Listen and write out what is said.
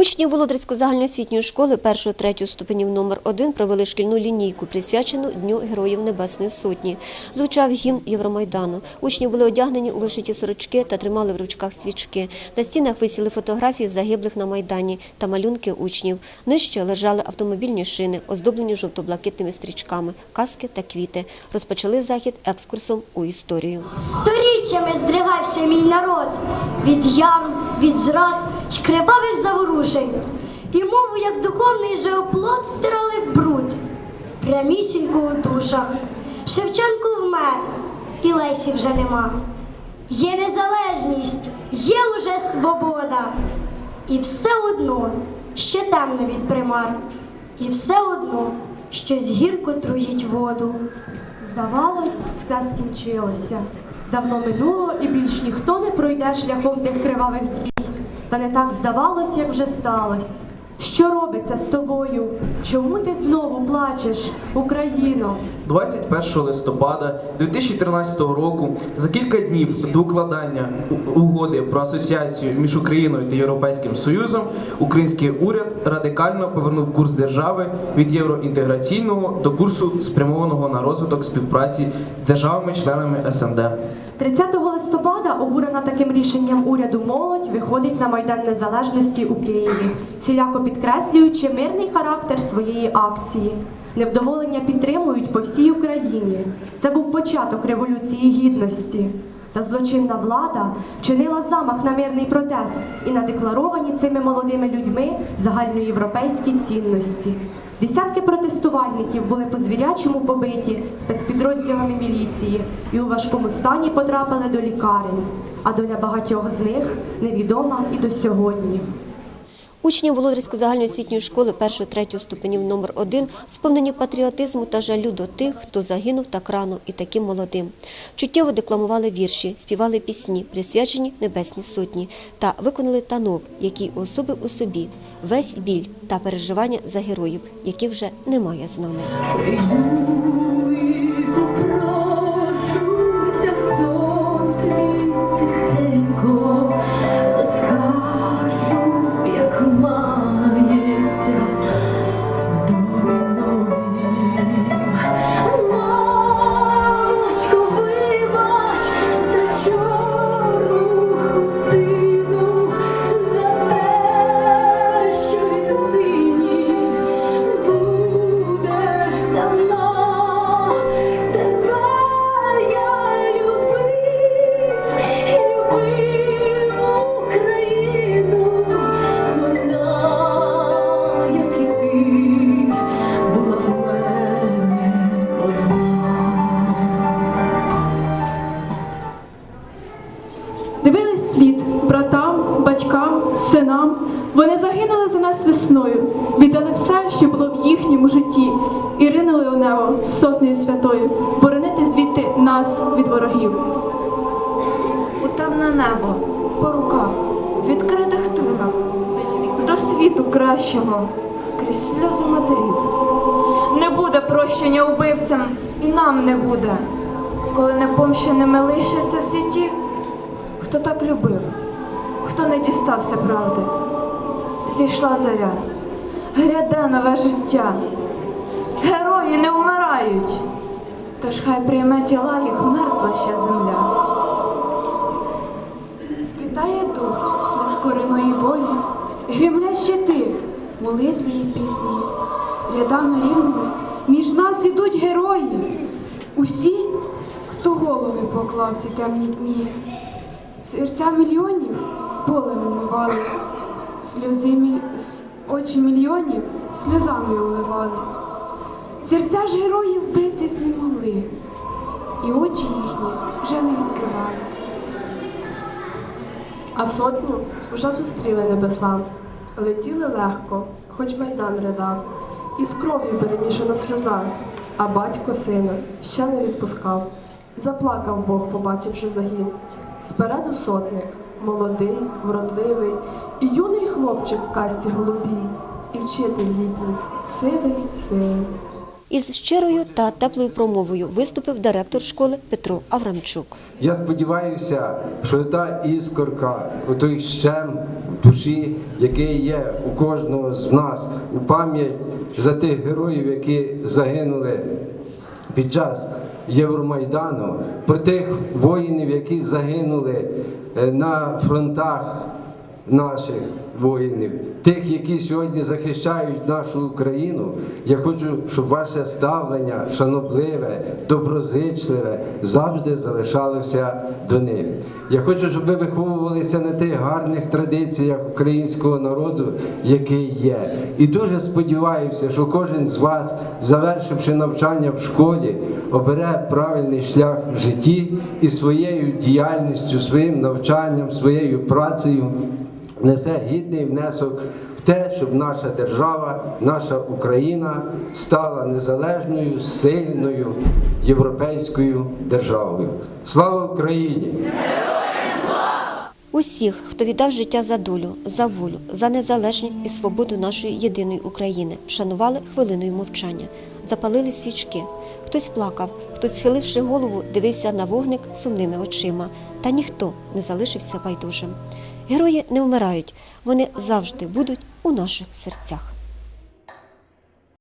Учні Володарської загальноосвітньої школи 1-3 ступенів номер 1 провели шкільну лінійку, присвячену Дню Героїв Небесної Сотні. Звучав гімн Євромайдану. Учні були одягнені у вишиті сорочки та тримали в ручках свічки. На стінах висіли фотографії загиблих на Майдані та малюнки учнів. Нижче лежали автомобільні шини, оздоблені жовто-блакитними стрічками, каски та квіти. Розпочали захід екскурсом у історію. Сторіччями здригався мій народ від ям, від зрад й кривавих заворушень. І мову, як духовний жеоплот, втирали в бруд. Прямісінько у душах. Шевченко вмер, і Лесі вже нема. Є незалежність, є уже свобода. І все одно ще темно від примар. І все одно щось гірко труїть воду. Здавалось, все скінчилося. Давно минуло, і більш ніхто не пройде шляхом тих кривавих дій. Та не так здавалось, як вже сталося. Що робиться з тобою? Чому ти знову плачеш, Україно? 21 листопада 2013 року, за кілька днів до укладання угоди про асоціацію між Україною та Європейським Союзом, український уряд радикально повернув курс держави від євроінтеграційного до курсу спрямованого на розвиток співпраці з державами-членами СНД. 30 листопада, обурена таким рішенням уряду молодь, виходить на Майдан Незалежності у Києві, всіляко підкреслюючи мирний характер своєї акції. Невдоволення підтримують по всій Україні. Це був початок Революції Гідності. Та злочинна влада вчинила замах на мирний протест і на декларовані цими молодими людьми загальноєвропейські цінності. Десятки протестувальників були по звірячому побиті спецпідрозділами міліції і у важкому стані потрапили до лікарень. А доля багатьох з них невідома і до сьогодні. Учні Володарської загальноосвітньої школи 1-3 ступенів номер 1 сповнені патріотизму та жалю до тих, хто загинув так рано і таким молодим. Чуттєво декламували вірші, співали пісні, присвячені Небесній Сотні, та виконали танок, який особив у собі весь біль та переживання за героїв, яких вже немає з нами. Дивились слід братам, батькам, синам. Вони загинули за нас весною, віддали все, що було в їхньому житті, і ринули у небо сотнею святою, боронити звідти нас від ворогів. у темне небо, по руках, в відкритих трунах, до світу кращого, крізь сльози матерів. Не буде прощення убивцям, і нам не буде, коли непомщеними лишаться всі ті, любив, хто не дістався правди. Зійшла зоря, гряде нове життя. Герої не вмирають, тож хай прийме тіла їх мерзла ще земля. Вітає дух нескореної болі, гремлять щити, молитви і пісні. Рядами рівними між нас ідуть герої. Усі, хто голови поклав ці темні дні. Серця мільйонів болем умивались, сльози міль... очі мільйонів сльозами уливались. Серця ж героїв битись не могли, і очі їхні вже не відкривались. А сотню вже зустріли небеса, летіли легко, хоч майдан ридав, і з кров'ю перемішана сльоза, а батько сина ще не відпускав. Заплакав Бог, побачивши загін. Спереду сотник, молодий, вродливий, і юний хлопчик в касті голубій, і вчитель літній, сивий, сивий. Із щирою та теплою промовою виступив директор школи Петро Аврамчук. Я сподіваюся, що та іскорка, той щем в душі, який є у кожного з нас, у пам'ять за тих героїв, які загинули під час Євромайдану, про тих воїнів, які загинули е, на фронтах наших воїнів, тих, які сьогодні захищають нашу Україну. Я хочу, щоб ваше ставлення шанобливе, доброзичливе завжди залишалося до них. Я хочу, щоб ви виховувалися на тих гарних традиціях українського народу, який є. І дуже сподіваюся, що кожен з вас, завершивши навчання в школі, обере правильний шлях в житті і своєю діяльністю, своїм навчанням, своєю працею несе гідний внесок в те, щоб наша держава, наша Україна стала незалежною, сильною європейською державою. Слава Україні! Усіх, хто віддав життя за долю, за волю, за незалежність і свободу нашої єдиної України, вшанували хвилиною мовчання, запалили свічки. Хтось плакав, хтось, схиливши голову, дивився на вогник сумними очима, та ніхто не залишився байдужим. Герої не вмирають, вони завжди будуть у наших серцях.